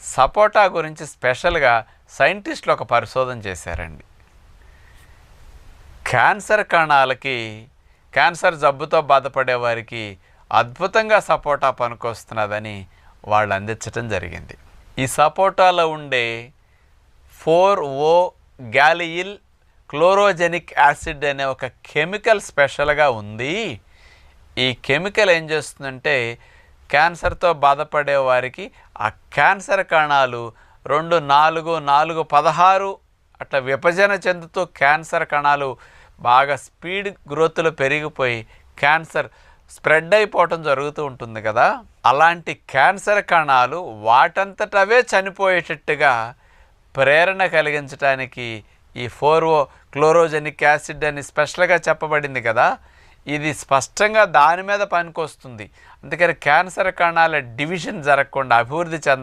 సపోటా గురించి స్పెషల్గా సైంటిస్టులు ఒక పరిశోధన చేశారండి. క్యాన్సర్ కణాలకి క్యాన్సర్ జబ్బుతో బాధపడే వారికి అద్భుతంగా సపోటా పనికొస్తున్నదని వాళ్ళు అందించడం జరిగింది. ఈ సపోటాలో ఉండే four O galloyl chlorogenic acid అనే ఒక కెమికల్ స్పెషల్గా ఉంది. ఈ కెమికల్ ఏం చేస్తుందంటే క్యాన్సర్తో బాధపడే వారికి ఆ క్యాన్సర్ కణాలు రెండు నాలుగు నాలుగు పదహారు అట్లా విభజన చెందుతూ క్యాన్సర్ కణాలు బాగా స్పీడ్ గ్రోత్లో పెరిగిపోయి క్యాన్సర్ స్ప్రెడ్ అయిపోవటం జరుగుతూ ఉంటుంది కదా. అలాంటి క్యాన్సర్ కణాలు వాటంతటవే చనిపోయేటట్టుగా ప్రేరణ కలిగించడానికి ఈ ఫోర్వో క్లోరోజెనిక్ యాసిడ్ అని స్పెషల్గా చెప్పబడింది కదా. ఇది స్పష్టంగా దాని మీద పనికొస్తుంది. అందుకని క్యాన్సర్ కణాల డివిజన్ జరగకుండా అభివృద్ధి చెందక